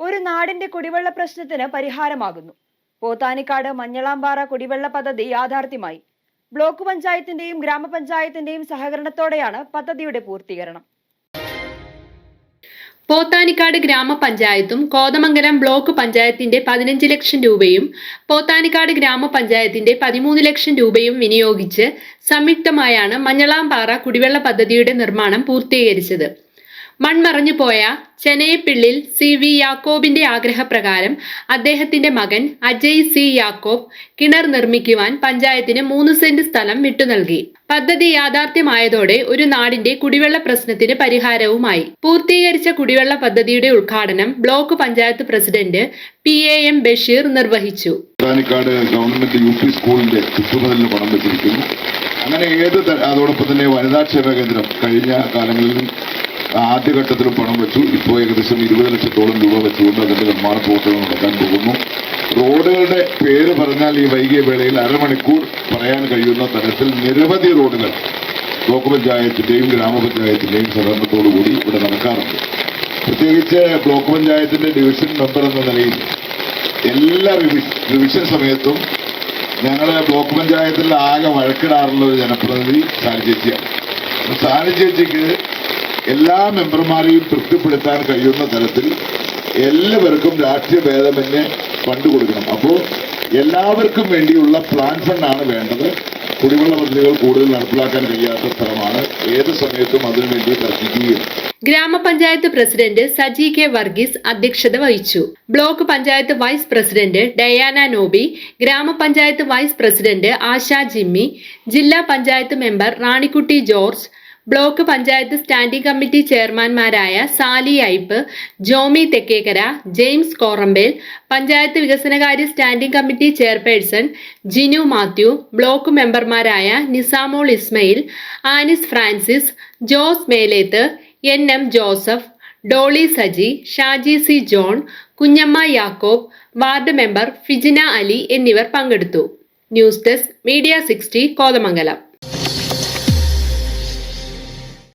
ഒരു നാടിന്റെ കുടിവെള്ള പ്രശ്നത്തിന് പരിഹാരമാകുന്നു. പോത്താനിക്കാട് മഞ്ഞളാമ്പാറ കുടിവെള്ള പദ്ധതി യാഥാർത്ഥ്യമായി. ബ്ലോക്ക് പഞ്ചായത്തിന്റെയും ഗ്രാമപഞ്ചായത്തിന്റെയും സഹകരണത്തോടെയാണ് പദ്ധതിയുടെ പൂർത്തീകരണം. പോത്താനിക്കാട് ഗ്രാമപഞ്ചായത്തും കോതമംഗലം ബ്ലോക്ക് പഞ്ചായത്തിന്റെ പതിനഞ്ച് ലക്ഷം രൂപയും പോത്താനിക്കാട് ഗ്രാമപഞ്ചായത്തിന്റെ പതിമൂന്ന് ലക്ഷം രൂപയും വിനിയോഗിച്ച് സംയുക്തമായാണ് മഞ്ഞളാംപാറ കുടിവെള്ള പദ്ധതിയുടെ നിർമ്മാണം പൂർത്തീകരിച്ചത്. മൺമറഞ്ഞു പോയ ചെനയപ്പിള്ളിൽ സി വി യാക്കോബിന്റെ ആഗ്രഹപ്രകാരം അദ്ദേഹത്തിന്റെ മകൻ അജയ് സി യാക്കോബ് കിണർ നിർമ്മിക്കുവാൻ പഞ്ചായത്തിന് മൂന്ന് സെന്റ് സ്ഥലം വിട്ടു നൽകി. പദ്ധതി യാഥാർത്ഥ്യമായതോടെ ഒരു നാടിന്റെ കുടിവെള്ള പ്രശ്നത്തിന് പരിഹാരവുമായി. പൂർത്തീകരിച്ച കുടിവെള്ള പദ്ധതിയുടെ ഉദ്ഘാടനം block panchayat president P A M Basheer നിർവഹിച്ചു. ഗവൺമെന്റ് വെച്ചിരിക്കുന്നു. അങ്ങനെ ഏത് അതോടൊപ്പം തന്നെ വനിതാക്ഷേമ കേന്ദ്രം കഴിഞ്ഞ കാലങ്ങളിലും ആദ്യഘട്ടത്തിലും പണം വെച്ചു. ഇപ്പോൾ ഏകദേശം ഇരുപത് ലക്ഷത്തോളം രൂപ വെച്ചുകൊണ്ട് അതിന്റെ നിർമ്മാണ പ്രവർത്തനം നടക്കാൻ പോകുന്നു. റോഡുകളുടെ പേര് പറഞ്ഞാൽ ഈ വൈകിയ വേളയിൽ അരമണിക്കൂർ പറയാൻ കഴിയുന്ന തരത്തിൽ നിരവധി റോഡുകൾ ബ്ലോക്ക് പഞ്ചായത്തിന്റെയും ഗ്രാമപഞ്ചായത്തിന്റെയും സഹകരണത്തോടുകൂടി ഇവിടെ നടക്കാറുണ്ട്. പ്രത്യേകിച്ച് ബ്ലോക്ക് പഞ്ചായത്തിന്റെ ഡിവിഷൻ മെമ്പർ എന്ന നിലയിൽ എല്ലാ റിവിഷൻ സമയത്തും ഞങ്ങളെ ബ്ലോക്ക് പഞ്ചായത്തിൽ ആകെ വഴക്കിടാറുള്ള ഒരു ജനപ്രതിനിധി സാലി ചേച്ചിയാണ്. ചേച്ചിക്ക് എല്ലാ മെമ്പർമാരെയും തൃപ്തിപ്പെടുത്താൻ കഴിയുന്ന തരത്തിൽ എല്ലാവർക്കും രാഷ്ട്രീയ ഭേദമന്യേ ഫണ്ട് കൊടുക്കണം. അപ്പോൾ എല്ലാവർക്കും വേണ്ടിയുള്ള പ്ലാൻ ഫണ്ടാണ് വേണ്ടത്. കുടിവെള്ള പദ്ധതികൾ കൂടുതൽ നടപ്പിലാക്കാൻ കഴിയാത്ത സ്ഥലമാണ്. ഏത് സമയത്തും അതിനുവേണ്ടി തർക്കിക്കുകയും. ഗ്രാമപഞ്ചായത്ത് പ്രസിഡന്റ് സജി കെ വർഗീസ് അധ്യക്ഷത വഹിച്ചു. Block panchayat vice president Diana Noby grama panchayat vice president Asha Jimmy ജില്ലാ panchayat member Ranikutty George block panchayat standing committee ചെയർമാൻമാരായ Sally അയ്പ് Jomy Thekkekara James Korambel panchayat വികസനകാര്യ standing committee chairperson Jinu Mathew block മെമ്പർമാരായ Nisamol Ismail Anis Francis Jose Meleth N M Joseph Dolly Saji Shaji C John Kunjamma Yakob ward member Fijina Ali എന്നിവർ പങ്കെടുത്തു. News desk media sixty Kothamangalam.